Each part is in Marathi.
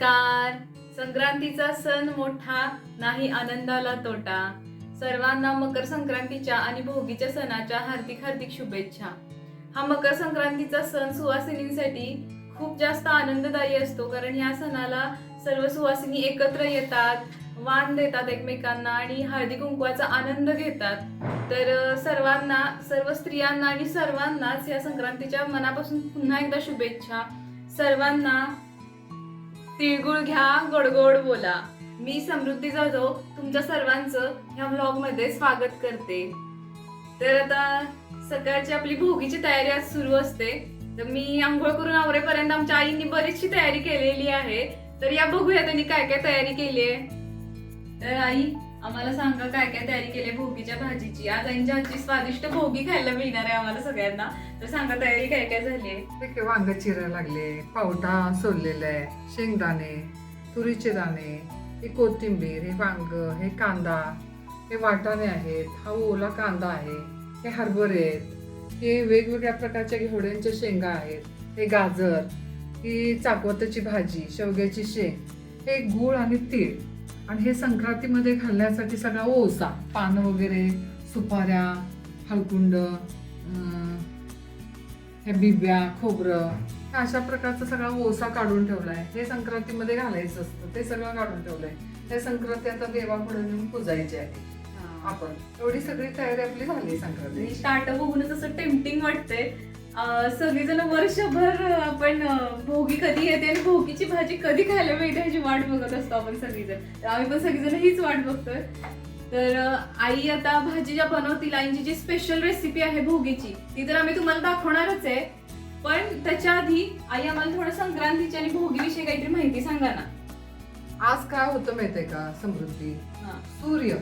नमस्कार. संक्रांतीचा सण मोठा नाही आनंदाला तोटा. सर्वांना मकर संक्रांतीच्या आणि भोगीच्या सणाच्या हार्दिक हार्दिक शुभेच्छा. हा मकर संक्रांतीचा सण सुवासिनींसाठी खूप जास्त आनंददायी असतो कारण ह्या सणाला सर्व सुवासिनी एकत्र येतात वाण देतात एकमेकांना आणि हळदी कुंकवाचा आनंद घेतात. तर सर्वांना सर्व स्त्रियांना आणि सर्वांनाच या संक्रांतीच्या मनापासून पुन्हा एकदा शुभेच्छा. सर्वांना तिळगुळ घ्या गोडगोड बोला. मी समृद्धी जाधव तुमच्या सर्वांचं ह्या ब्लॉगमध्ये स्वागत करते. तर आता सकाळची आपली भोगीची तयारी आज सुरू असते. तर मी आंघोळ करून आवरेपर्यंत आमच्या आईंनी बरीचशी तयारी केलेली आहे. तर या बघूया त्यांनी काय काय तयारी केली आहे. तर आई आम्हाला सांगा काय काय तयारी केली आहे भोगीच्या भाजीची. आज आईंच्या हातची स्वादिष्ट भोगी खायला मिळणार आहे आम्हाला सगळ्यांना तर सांगा तयारी काय काय झाली आहे? वांग चिरा लागले? पावटा सोललेला आहे शेंगदाणे तुरीचे दाणे हे कोथिंबीर हे वांग हे कांदा हे वाटाणे आहेत हा ओला कांदा आहे हे हरभरे आहेत हे वेगवेगळ्या प्रकारच्या घेवड्यांच्या शेंगा आहेत हे गाजर ही चाकवताची भाजी शेवग्याची शेंग हे गूळ आणि तीळ. आणि हे संक्रांतीमध्ये घालण्यासाठी सगळा ओसा पानं वगैरे सुपाऱ्या हळकुंड हे बिब्या खोबरं अशा प्रकारचा सगळा ओसा काढून ठेवलाय. हे संक्रांतीमध्ये घालायचं असतं ते सगळं काढून ठेवलंय. हे संक्रांती आता देवापुढे नेऊन पूजायची आहे. आपण. एवढी सगळी तयारी आपली झाली संक्रांती स्टार्ट बघूनच असं टेम्पटिंग वाटतंय. सगळीजण वर्षभर आपण भोगी कधी येते आणि भोगीची भाजी कधी खायला मिळते ह्याची वाट बघत असतो आपण सगळीजण. तर आम्ही पण सगळीजण हीच वाट बघतोय. तर आई आता भाजी ज्या बनवतील आईची जी स्पेशल रेसिपी आहे भोगीची ती तर आम्ही तुम्हाला दाखवणारच आहे. पण त्याच्या आधी आई आम्हाला थोडं संक्रांतीची आणि भोगीविषयी काहीतरी माहिती सांगा ना. आज काय होतं माहितीये का समृद्धी? हा. सूर्य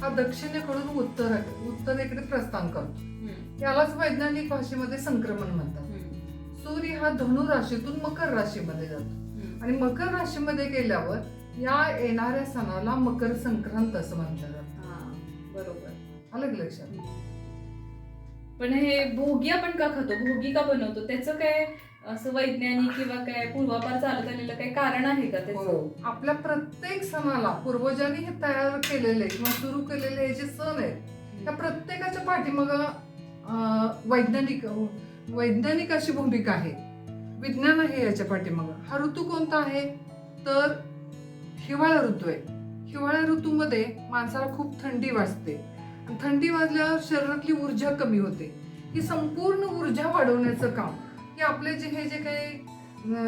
हा दक्षिणेकडून उत्तर उत्तरेकडे प्रस्थान करतो. यालाच वैज्ञानिक भाषेमध्ये संक्रमण म्हणतात. सूर्य हा धनु राशीतून मकर राशीमध्ये जातो. आणि मकर राशीमध्ये गेल्यावर या येणाऱ्या सणाला मकर संक्रांत असं म्हटलं जातं हा, बरोबर. की लक्षात? पण हे भोगी आपण का खातो? भोगी का बनवतो? त्याचं काय असं वैज्ञानिक किंवा काय पूर्वापार चालत आलेलं काही कारण आहे का त्याचं? हो. आपल्या प्रत्येक सणाला पूर्वजांनी हे तयार केलेले किंवा सुरू केलेले हे जे सण आहेत त्या प्रत्येकाच्या पाठीमाग वैज्ञानिक हो. वैज्ञानिक अशी भूमिका आहे. विज्ञान आहे याच्या पाठीमाग. हा ऋतू कोणता आहे? तर हिवाळा ऋतू आहे. हिवाळ्या ऋतूमध्ये माणसाला खूप थंडी वाजते. थंडी वाजल्यावर शरीरातली ऊर्जा कमी होते. ही संपूर्ण ऊर्जा वाढवण्याचं काम. हे आपले जे हे जे काही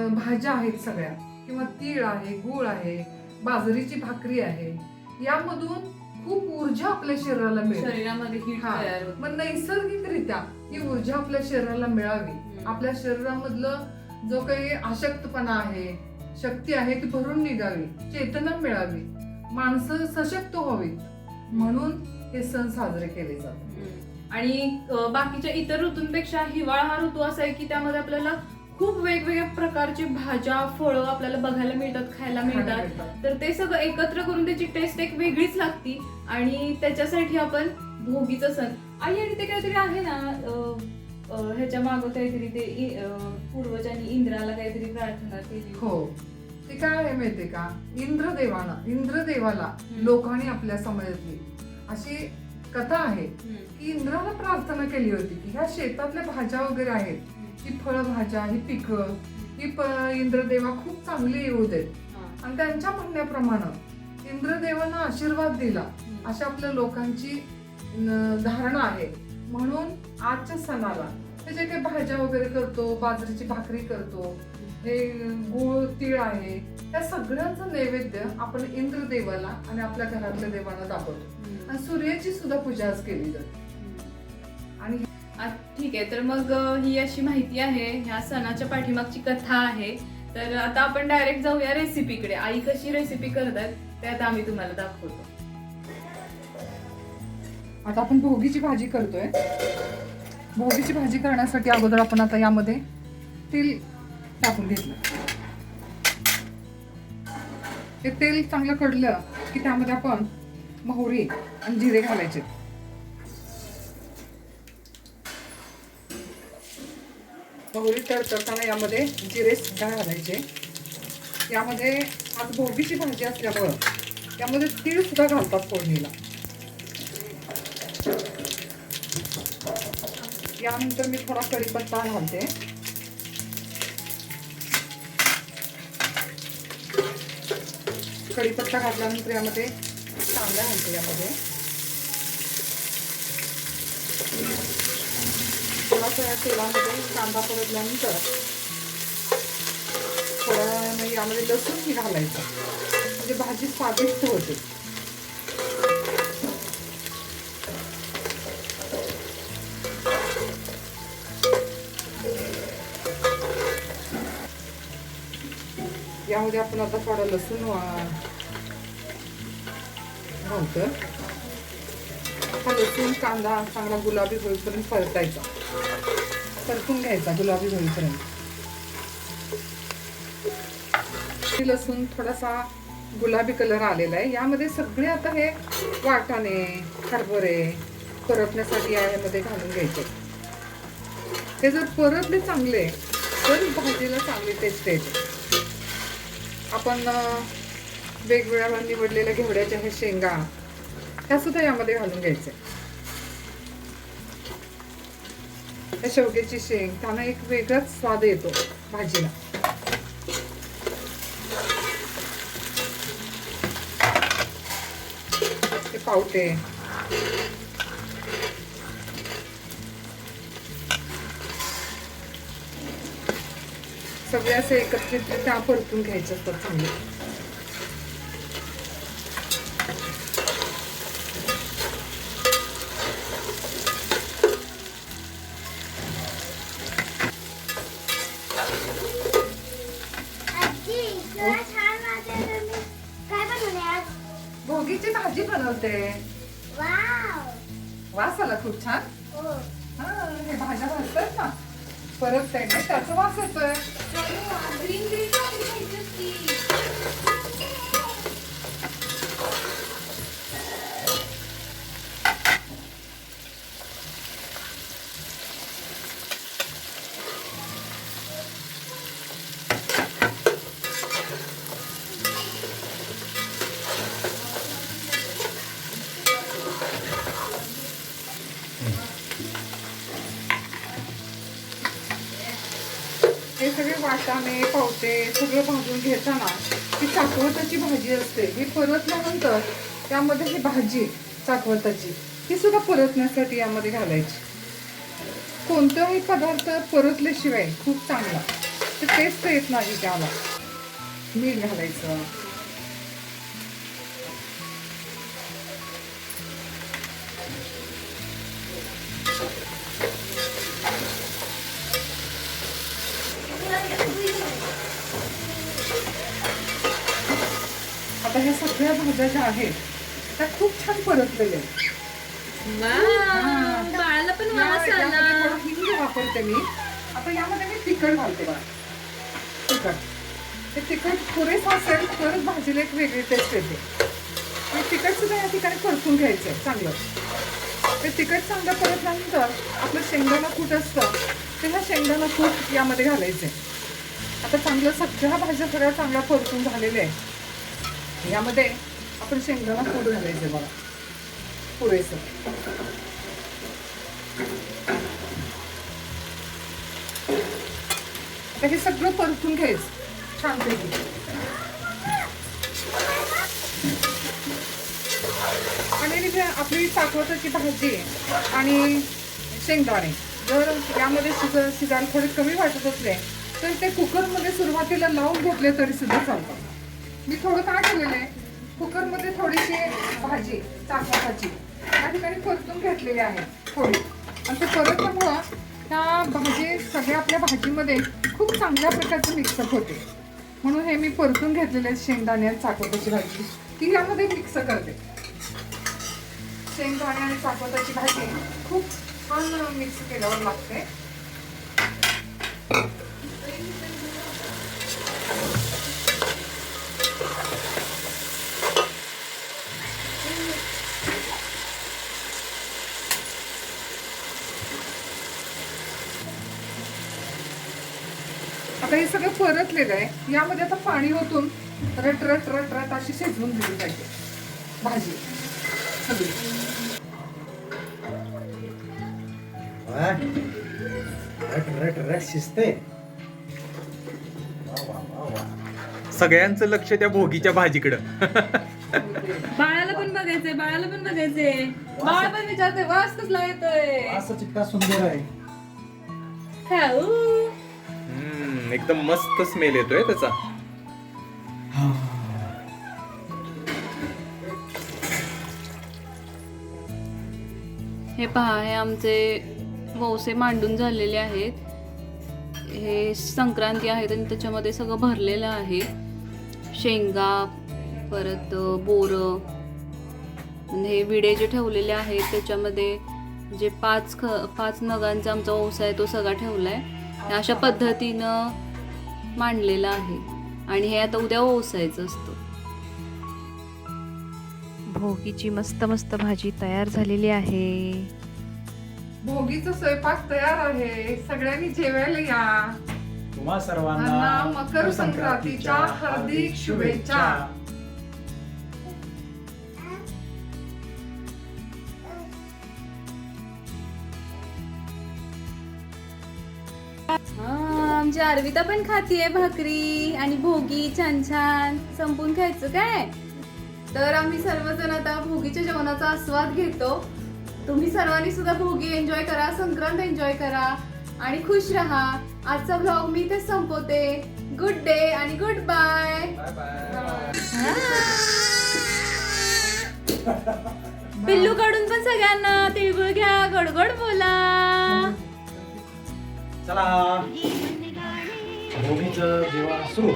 भाज्या आहेत सगळ्या किंवा तीळ आहे गूळ आहे बाजरीची भाकरी आहे यामधून खूप ऊर्जा आपल्या शरीराला मिळते. शरीरामध्ये हीट हा. तयार होते. मग नैसर्गिकरित्या ही ऊर्जा आपल्या शरीराला मिळावी. आपल्या शरीरामधलं जो काही अशक्तपणा आहे शक्ती आहे ती भरून निघावी चेतना मिळावी माणसं सशक्त व्हावीत. म्हणून हे सण साजरे केले जातात. हम्म. आणि अं, बाकीच्या इतर ऋतूंपेक्षा हिवाळा हा ऋतू असा आहे की त्यामध्ये आपल्याला खूप वेगवेगळ्या प्रकारची भाज्या फळं आपल्याला बघायला मिळतात खायला मिळतात. तर ते सगळं एकत्र करून त्याची टेस्ट एक वेगळीच लागती आणि त्याच्यासाठी आपण भोगीचं सण. आई आणि ते काहीतरी आहे ना ह्याच्या मागं काहीतरी ते पूर्वजांनी इंद्राला काहीतरी प्रार्थना केली. हो. ते काय आहे माहितीये का? इंद्रदेवाला हम्म. लोकांनी आपल्या समाजातली अशी कथा आहे. की इंद्राला प्रार्थना केली होती की ह्या शेतातल्या भाज्या वगैरे आहेत. ही फळभाज्या ही पिकं ही प इंद्रदेवा खूप चांगली येऊ देत. आणि त्यांच्या म्हणण्याप्रमाणे इंद्रदेवानं आशीर्वाद दिला अशा आपल्या लोकांची धारणा आहे म्हणून आजच्या सणाला हे जे काही भाज्या वगैरे करतो बाजरीची भाकरी करतो हे गुळ तीळ आहे त्या सगळ्यांचं नैवेद्य आपण इंद्रदेवाला आणि आपल्या घरातल्या देवाला दाखवतो. आणि सूर्याची सुद्धा पूजा आज केली जाते ठीक आहे तर मग ही अशी माहिती आहे ह्या सणाच्या पाठीमागची कथा आहे. तर आता आपण डायरेक्ट जाऊया रेसिपीकडे आई कशी रेसिपी करतात ते आता आम्ही तुम्हाला दाखवतो. आता आपण भोगीची भाजी करतोय. भोगीची भाजी करण्यासाठी अगोदर आपण आता यामध्ये तेल टाकून घेतलं. ते तेल चांगलं कडलं की त्यामध्ये आपण मोहरी आणि जिरे घालायचे. मोहरी तडतडताना यामध्ये जिरे सुद्धा घालायचे. यामध्ये आज भोगीची भाजी असल्यामुळं त्यामध्ये तीळ सुद्धा घालतात फोडणीला. यानंतर मी थोडा कढीपत्ता घालते. कढीपत्ता घातल्यानंतर यामध्ये कांदा घालते यामध्ये. थोडासा या तेलामध्ये कांदा परतल्यानंतर थोड्या म्हणजे यामध्ये लसूण ही घालायचं. म्हणजे भाजी स्वादिष्ट होते. यामध्ये आपण आता थोडा लसूण घालतो हा लसूण कांदा चांगला गुलाबी होईपर्यंत परतायचा. परतून घ्यायचा गुलाबी होईपर्यंत. लसूण थोडासा गुलाबी कलर आलेला आहे. यामध्ये सगळे आता हे वाटाणे हरभरे परतण्यासाठी यामध्ये घालून घ्यायचे. हे जर परतले चांगले तर भाजीला चांगली टेस्ट येते. आपण वेगवेगळ्या निवडलेल्या घेवड्याच्या हे शेंगा ह्या सुद्धा यामध्ये घालून घ्यायचे त्या शेवग्याची शेंग त्यांना एक वेगळाच स्वाद येतो भाजीला. ते पावटे. सगळे असे एकत्रितरित्या परतून घ्यायचे असतात चांगले आजी, तुला छान वाटलं तर मी काय बनवले आज? भोगीची भाजी बनवते. वाव! वास आला खूप छान. हो. हा हे भाज्या भाजतात ना. परत त्याचा वास येतोय. ग्रीन ग्रीन भाजी खायची असती. हे सगळे वाटाणे सगळं भाजून घेताना ही चाकवताची भाजी असते. ही परतल्यानंतर त्यामध्ये ही भाजी चाकवताची ही सुद्धा परतण्यासाठी यामध्ये घालायची. कोणताही पदार्थ परतल्याशिवाय खूप चांगला. तर टेस्ट येत नाही त्याला. मीठ घालायचं. आता ह्या सगळ्या भाज्या ज्या आहेत त्या खूप छान परतलेल्या आहेत. वाव, बाळाला पण वास या- यामध्ये आला. थोडं हिंग वापरते मी. आता यामध्ये मी तिखट घालते बघा. तिखट. ते तिखट पुरेसं असेल तरच भाजीला एक वेगळी टेस्ट येते. आणि तिखट सुद्धा या ठिकाणी परतून घ्यायचं आहे चांगलं. ते तिखट चांगलं परतल्यानंतर आपलं शेंगदाणा कूट असतं ते ह्या शेंगदाणा कूट यामध्ये घालायचं आहे आता चांगलं सगळ्या भाज्या सगळ्या चांगल्या परतून झालेल्या आहे यामध्ये आपण शेंगदाणा फोडून घालायचं बघा. पुरेसं. आता हे सगळं परतून घ्यायचं. छानपैकी आणि इथे आपली साखवताची भाजी आणि शेंगदाणे जर यामध्ये शिजा शिजायला थोडे कमी वाटत असले तर ते कुकरमध्ये सुरुवातीला लावून घेतले तरी सुद्धा चालतात मी थोडं काय केलेलं आहे कुकरमध्ये थोडीशी भाजी चाकवताची या ठिकाणी परतून घेतलेली आहे थोडी. आणि ते परतल्यामुळं त्या भाजी सगळ्या आपल्या भाजीमध्ये खूप चांगल्या प्रकारचं मिक्सअप होते. म्हणून हे मी परतून घेतलेले शेंगदाणे आणि चाकवताची भाजी. ती यामध्ये मिक्स करते. शेंगदाणे आणि चाकवताची भाजी खूप छान मिक्स केल्यावर लागते. आता हे सगळं परतलेलं आहे. यामध्ये आता पाणी ओतून रट रट रट रट अशी शिजवून दिली पाहिजे. भाजी. सगळी. रट रट रट शिजते. सगळ्यांचं लक्ष त्या भोगीच्या भाजीकडं. बाळाला पण बघायचंय बाळाला पण बघायचंय. बाळ पण विचारते वास कसला येतोय? असं चिक्का सुंदर आहे. खाऊ. एकदम मस्त स्मेल येतोय त्याचा. हे पहा हे आमचे वौसे मांडून झालेले आहेत. हे संक्रांती आहेत आणि त्याच्यामध्ये सगळं भरलेलं आहे. शेंगा परत बोरं. हे विडे जे ठेवलेले आहेत त्याच्यामध्ये जे पाच ख पाच नगांचा आमचा ओसा आहे तो सगळा ठेवला आहे अशा पद्धतीनं मांडलेला आहे. आणि हे आता उद्या ओसायचं असतं. भोगीची मस्त मस्त भाजी तयार झालेली आहे. भोगीचा स्वयंपाक तयार आहे. सगळ्यांनी जेवायला या. तुम्हा सर्वांना सर्वांना मकर संक्रांतीच्या हार्दिक शुभेच्छा. आमची अर्विता पण खातीये भाकरी आणि भोगी छान छान संपून खायचं काय? तर आम्ही सर्वजण आता भोगीच्या जेवणाचा आस्वाद घेतो. तुम्ही सर्वांनी सुद्धा भोगी एन्जॉय करा संक्रांत एन्जॉय करा आणि खुश राहा. आजचा ब्लॉग मी इथेच संपवते. गुड डे आणि गुड बाय पिल्लू कडून पण सगळ्यांना तिळगुळ घ्या गडगड बोला. चला. भोगीचं जेवण सुरू